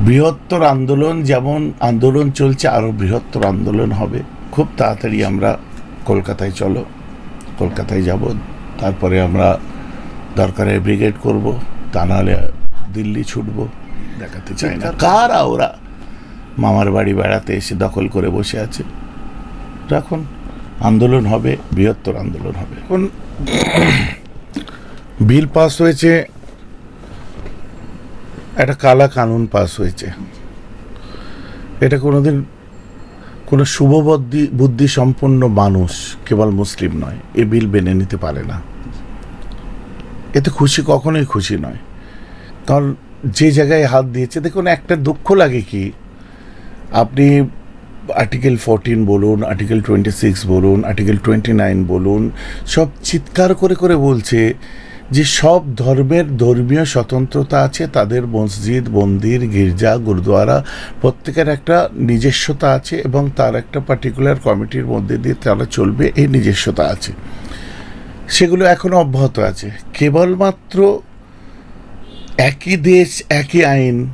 বৃহত্তর আন্দোলন যেমন আন্দোলন চলছে আরও বৃহত্তর আন্দোলন হবে। খুব তাড়াতাড়ি আমরা কলকাতায় চলো। কলকাতায় যাব তারপরে আমরা দরকারে ব্রিগেড করব তা নাহলে দিল্লি ছুটবো। দেখাতে চাই না। কারা ওরা মামার বাড়ি বেড়াতে এসে দখল করে বসে আছে। রাখুন আন্দোলন হবে বৃহত্তর আন্দোলন হবে। এখন বিল পাস হয়েছে একটা কালা কানুন পাস হয়েছে। এটা কোনোদিন কোনো শুভবুদ্ধি বুদ্ধি সম্পন্ন মানুষ, কেবল মুসলিম নয়, এ বিল মেনে নিতে পারে না। এতে খুশি কখনোই খুশি নয়। কারণ যে জায়গায় হাত দিয়েছে, দেখুন একটা দুঃখ লাগে কি? আপনি আর্টিকেল ফোরটিন বলুন, আর্টিকেল টোয়েন্টি সিক্স বলুন, আর্টিকেল টোয়েন্টি নাইন বলুন, সব চিৎকার করে করে বলছে যে সব ধর্মের ধর্মীয় স্বতন্ত্রতা আছে, তাদের মসজিদ, মন্দির, গির্জা, গুরুদুয়ারা, প্রত্যেকের একটা নিজস্বতা আছে এবং তার একটা পার্টিকুলার কমিটির মধ্যে দিয়ে তারা চলবে, এই নিজস্বতা আছে। সেগুলো এখনও অব্যাহত আছে। কেবলমাত্র একই দেশ, একই আইন,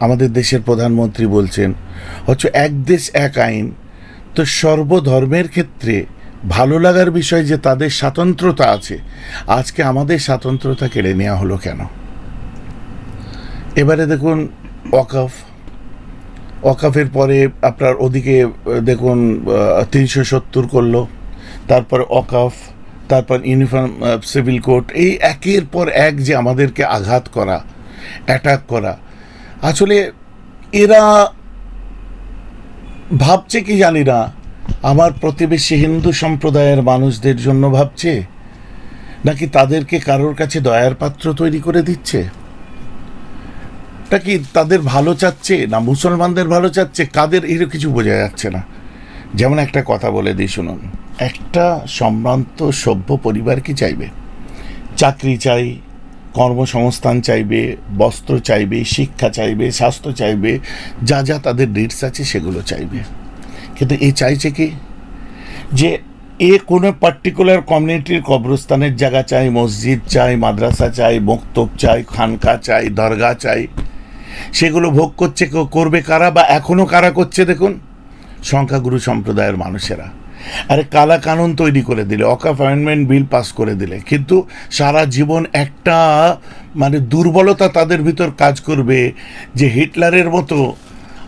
আমাদের দেশের প্রধানমন্ত্রী বলছেন হচ্ছে এক দেশ, এক আইন। তো সর্বধর্মের ক্ষেত্রে ভালো লাগার বিষয় যে তাদের স্বাতন্ত্রতা আছে, আজকে আমাদের স্বাতন্ত্রতা কেড়ে নেওয়া হলো কেন? এবারে দেখুন, ওয়াকফ। ওয়াকফের পরে আপনার ওদিকে দেখুন তিনশো সত্তর করল, তারপর ওয়াকফ, তারপর ইউনিফর্ম সিভিল কোড, এই একের পর এক যে আমাদেরকে আঘাত করা, অ্যাটাক করা, আসলে এরা ভাবছে কি জানি না আমার প্রতিবেশী হিন্দু সম্প্রদায়ের মানুষদের জন্য ভাবছে, নাকি তাদেরকে কারোর কাছে দয়ার পাত্র তৈরি করে দিচ্ছে? নাকি তাদের ভালো চাচ্ছে, না মুসলমানদের ভালো চাচ্ছে? কাদের এর কিছু বোঝা যাচ্ছে না। যেমন একটা কথা বলে দিই, শুনুন। একটা সম্ভ্রান্ত সভ্য পরিবার কি চাইবে? চাকরি চাই, কর্মসংস্থান চাইবে, বস্ত্র চাইবে, শিক্ষা চাইবে, স্বাস্থ্য চাইবে, যা যা তাদের নিডস আছে সেগুলো চাইবে। কিন্তু এ চাইছে কি? যে এ কোনো পার্টিকুলার কমিউনিটির কবরস্থানের জায়গা চাই, মসজিদ চাই, মাদ্রাসা চাই মক্তব চাই, খানকা চাই দরগা চাই। সেগুলো ভোগ করছে কেউ, করবে কারা বা এখনও কারা করছে দেখুন? সংখ্যাগুরু সম্প্রদায়ের মানুষেরা। আরে কালা কানুন তৈরি করে দিলে অ্যামেন্ডমেন্ট বিল পাস করে দিলে, কিন্তু সারা জীবন একটা মানে দুর্বলতা তাদের ভিতর কাজ করবে যে হিটলারের মতো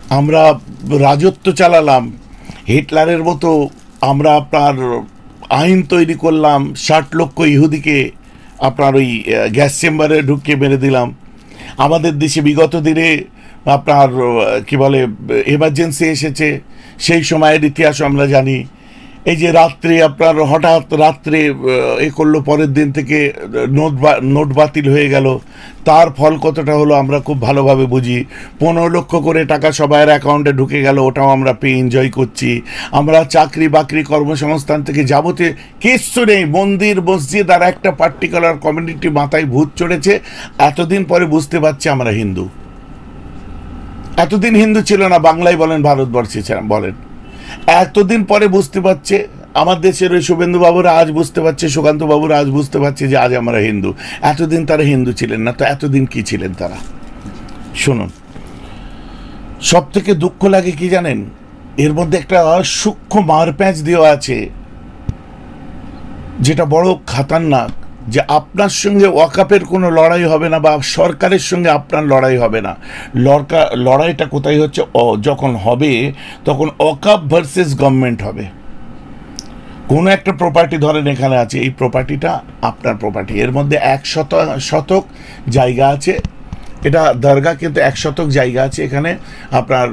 আমরা রাজত্ব চালালাম হিটলারের মতো আমরা আপনার আইন তৈরি করলাম, ষাট লক্ষ ইহুদিকে আপনার ওই গ্যাস চেম্বারে ঢুকিয়ে মেরে দিলাম। আমাদের দেশে বিগত দিনে আপনার কী বলে, এমার্জেন্সি এসেছে, সেই সময়ের ইতিহাস আমরা জানি। এই যে রাত্রে আপনার হঠাৎ রাত্রে এ করল, পরের দিন থেকে নোট নোট বাতিল হয়ে গেল। তার ফল কতটা হলো আমরা খুব ভালোভাবে বুঝি। পনেরো লক্ষ করে টাকা সবাইয়ের অ্যাকাউন্টে ঢুকে গেল, ওটাও আমরা পে এনজয় করছি। আমরা চাকরি বাকরি কর্মসংস্থান থেকে যাবতীয় কিচ্ছু নেই। মন্দির, মসজিদ আর একটা পার্টিকুলার কমিউনিটি মাথায় ভূত চড়েছে। এতদিন পরে বুঝতে পারছি আমরা হিন্দু। এতদিন হিন্দু ছিল না, বাংলায় বলেন, ভারতবর্ষে বলেন। এতদিন পরে বুঝতে পারছে, আমার দেশের ওই শুভেন্দু বাবুরা আজ বুঝতে পারছে সুকান্ত বাবুরা আজ বুঝতে পারছে যে আজ আমরা হিন্দু। এতদিন তারা হিন্দু ছিলেন না, তো এতদিন কি ছিলেন তারা? শুনুন সব থেকে দুঃখ লাগে কি জানেন? এর মধ্যে একটা সূক্ষ্ম মারপ্যাঁচ দেওয়া আছে, যেটা বড় খাতারনাক। যে আপনার সঙ্গে ওয়াকাপের কোনো লড়াই হবে না বা সরকারের সঙ্গে আপনার লড়াই হবে না। লড়কা, লড়াইটা কোথায় হচ্ছে? যখন হবে, তখন ওয়াকাপ ভার্সেস গভর্নমেন্ট হবে। কোনো একটা প্রপার্টি ধরেন এখানে আছে, এই প্রপার্টিটা আপনার প্রপার্টি এর মধ্যে এক শত, শতক জায়গা আছে। এটা দরগা কিন্তু এক শতক জায়গা আছে। এখানে আপনার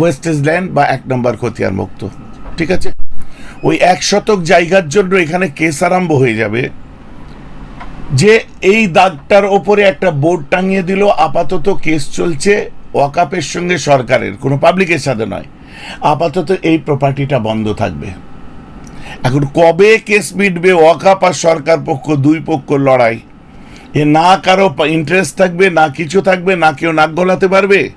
ওয়েস্টেজ ল্যান্ড বা এক নম্বর খতিয়ার মুক্ত। ঠিক আছে? ওই এক শতক জায়গার জন্য এখানে কেস আরম্ভ হয়ে যাবে। যে এই দাগটার ওপরে একটা বোর্ড টাঙিয়ে দিল, আপাতত কেস চলছে ওয়াকাপের সঙ্গে সরকারের, কোনো পাবলিকের সাথে নয়। আপাতত এই প্রপার্টিটা বন্ধ থাকবে। এখন কবে কেস মিটবে ওয়াকাপ আর সরকার পক্ষ, দুই পক্ষ লড়াই? এ না কারও ইন্টারেস্ট থাকবে, না কিছু থাকবে, না কেউ নাক গলাতে পারবে?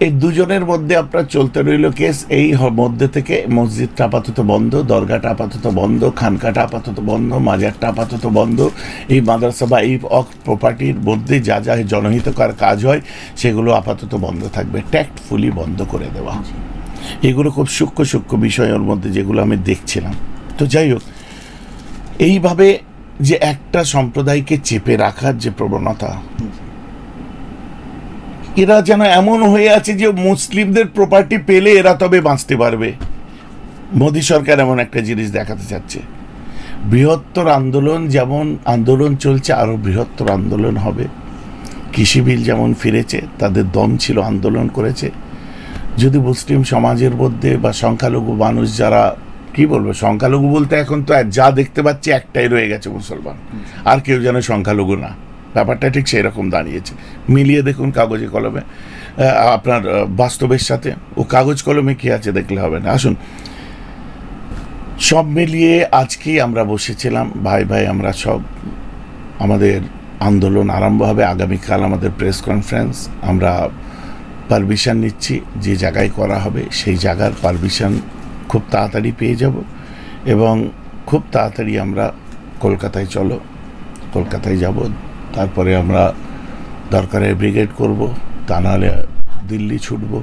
এই দুজনের মধ্যে আপনার চলতে রইল কেস। এই মধ্যে থেকে মসজিদটা আপাতত বন্ধ দরগাটা আপাতত বন্ধ খানকাটা আপাতত বন্ধ মাজারটা আপাতত বন্ধ। এই মাদ্রাসা বা এই অক প্রপার্টির মধ্যে যা যা জনহিতকর কাজ হয় সেগুলো আপাতত বন্ধ থাকবে। ট্যাক্টফুলি বন্ধ করে দেওয়া। এগুলো খুব সূক্ষ্ম সূক্ষ্ম বিষয়ের মধ্যে যেগুলো আমি দেখছিলাম। তো যাই হোক এইভাবে যে একটা সম্প্রদায়কে চেপে রাখার যে প্রবণতা এরা যেন এমন হয়ে আছে যে মুসলিমদের প্রপার্টি পেলে এরা তবে বাঁচতে পারবে। মোদী সরকার এমন একটা জিনিস দেখাতে চাচ্ছে। বৃহত্তর আন্দোলন যেমন আন্দোলন চলছে আরও বৃহত্তর আন্দোলন হবে। কৃষি বিল যেমন ফিরেছে, তাদের দম ছিল আন্দোলন করেছে। যদি মুসলিম সমাজের মধ্যে বা সংখ্যালঘু মানুষ যারা, কি বলব, সংখ্যালঘু বলতে এখন তো যা দেখতে পাচ্ছি একটাই রয়ে গেছে মুসলমান। আর কেউ যেন সংখ্যালঘু না। ব্যাপারটা ঠিক সেই রকম দাঁড়িয়েছে। মিলিয়ে দেখুন কাগজে কলমে। আপনার বাস্তবের সাথে। ও কাগজ কলমে কি আছে দেখলে হবে না। আসুন। সব মিলিয়ে আজকেই আমরা বসেছিলাম। ভাই ভাই, আমরা সব আমাদের আন্দোলন আরম্ভ হবে। আগামীকাল আমাদের প্রেস কনফারেন্স। আমরা পারমিশন নিচ্ছি। যে জায়গায় করা হবে, সেই জায়গার পারমিশন খুব তাড়াতাড়ি পেয়ে যাব। এবং খুব তাড়াতাড়ি আমরা কলকাতায় চলো। কলকাতায় যাব। তারপরে আমরা দরকারে ব্রিগেড করব, তা নাহলে দিল্লি ছুটব।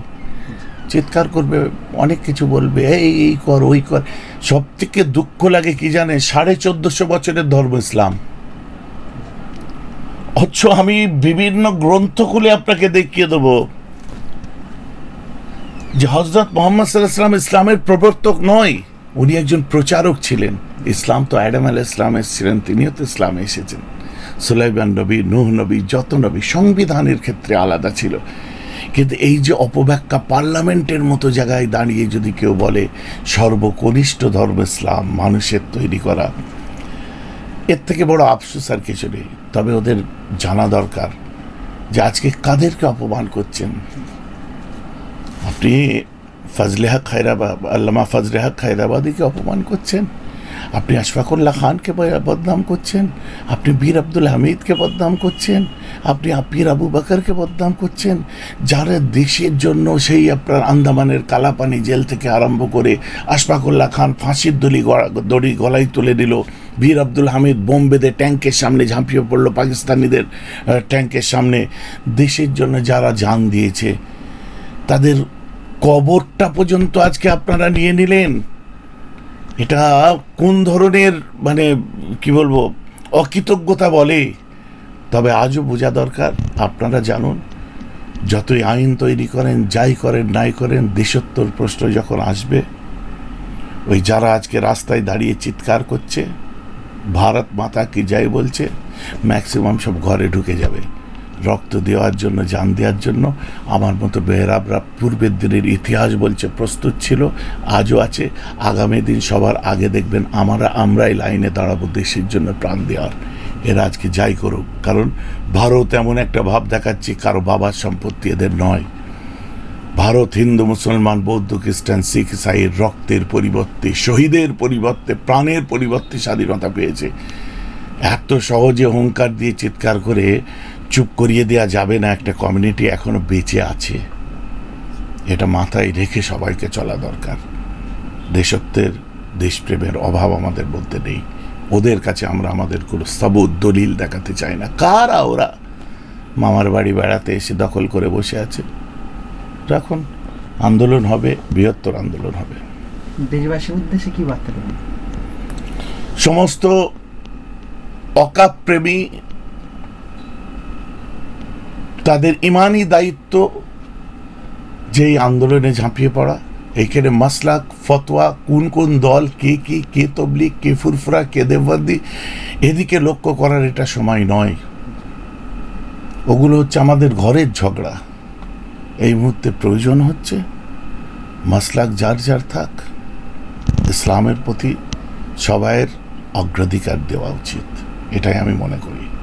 চিৎকার করবে, অনেক কিছু বলবে, এই এই কর, ওই কর। সব থেকে দুঃখ লাগে কি জানে সাড়ে চোদ্দশো বছরের ধর্ম ইসলাম। অথচ আমি বিভিন্ন গ্রন্থ খুলে আপনাকে দেখিয়ে দেবো। যে হজরত মোহাম্মদ সাল্লাহাম ইসলামের প্রবর্তক নয়, উনি একজন প্রচারক ছিলেন। ইসলাম তো অ্যাডাম আল ইসলাম এসেছিলেন, তিনিও তো ইসলামে এসেছেন। সুলাইবান নবী, নুহ নবী যত নবী সংবিধানের ক্ষেত্রে আলাদা ছিল। কিন্তু এই যে অপব্যাখ্যা পার্লামেন্টের মতো জায়গায় দাঁড়িয়ে যদি কেউ বলে সর্বকনিষ্ঠ ধর্ম ইসলাম, মানুষের তৈরি করা, এর থেকে বড় আফসোস আর কিছু নেই। তবে ওদের জানা দরকার যে আজকে কাদেরকে অপমান করছেন? আপনি ফজলেহা খায়রাবাদ আল্লামা ফজলেহা খায়রাবাদীকে অপমান করছেন? আপনি আশফাকুল্লাহ খানকে বদনাম করছেন? আপনি বীর আব্দুল হামিদকে বদনাম করছেন? আপনি পীর আবু বাকরকে বদনাম করছেন? যারা দেশের জন্য সেই আপনার আন্দামানের কালাপানি জেল থেকে আরম্ভ করে আশফাকুল্লাহ খান ফাঁসির দলি দড়ি গলায় তুলে দিল, বীর আব্দুল হামিদ বোম্বেতে ট্যাঙ্কের সামনে ঝাঁপিয়ে পড়ল পাকিস্তানিদের ট্যাঙ্কের সামনে। দেশের জন্য যারা জান দিয়েছে, তাদের কবরটা পর্যন্ত আজকে আপনারা নিয়ে নিলেন। এটা কোন ধরনের মানে কি বলব, অকৃতজ্ঞতা বলে? তবে আজও বোঝা দরকার, আপনারা জানুন, যতই আইন তৈরি করেন, যাই করেন, নাই করেন দেশোত্তর প্রশ্ন যখন আসবে, ওই যারা আজকে রাস্তায় দাঁড়িয়ে চিৎকার করছে, ভারত মাতা কি যাই বলছে, ম্যাক্সিমাম সব ঘরে ঢুকে যাবে। রক্ত দেওয়ার জন্য, জান দেওয়ার জন্য। আমার মতো বেহরাবরা পূর্বের দিনের ইতিহাস বলছে, প্রস্তুত ছিল, আজও আছে। আগামী দিন সবার আগে দেখবেন আমরা, আমরাই লাইনে দাঁড়াবো দেশের জন্য প্রাণ দেওয়ার। এরা আজকে যাই করুক, কারণ ভারত এমন একটা ভাব দেখাচ্ছে, কারও বাবার সম্পত্তি এদের নয়। ভারত, হিন্দু, মুসলমান, বৌদ্ধ, খ্রিস্টান, শিখ ইসাইয়ের রক্তের পরিবর্তে, শহীদের পরিবর্তে, প্রাণের পরিবর্তে স্বাধীনতা পেয়েছে। এত সহজে হুঙ্কার দিয়ে চিৎকার করে চুপ করিয়ে দেওয়া যাবে না একটা কমিউনিটি এখনও বেঁচে আছে। এটা মাথায় রেখে সবাইকে চলা দরকার। দেশত্বের দেশপ্রেমের অভাব আমাদের বলতে নেই। ওদের কাছে আমরা আমাদের কোনো সাবুত দলিল দেখাতে চাই না। কারা ওরা? মামার বাড়ি বেড়াতে এসে দখল করে বসে আছে। রাখুন আন্দোলন হবে বৃহত্তর আন্দোলন হবে। দেশবাসীর উদ্দেশ্যে কি বার্তা সমস্ত অকাপ প্রেমী তাদের ইমানি দায়িত্ব, যেই আন্দোলনে ঝাঁপিয়ে পড়া, এইখানে মাসলাক, ফতোয়া, কোন কোন দল, কে কি, কে তবলিক কে ফুরফুরা, কে দেববন্দি এদিকে লক্ষ্য করার এটা সময় নয়। ওগুলো হচ্ছে আমাদের ঘরের ঝগড়া। এই মুহূর্তে প্রয়োজন হচ্ছে মাসলাক যার যার থাক, ইসলামের প্রতি সবাইয়ের অগ্রাধিকার দেওয়া উচিত। এটাই আমি মনে করি।